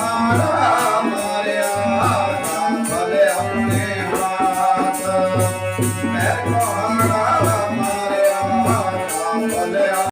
મારા ભલે અમને હાથ મેં કોહરા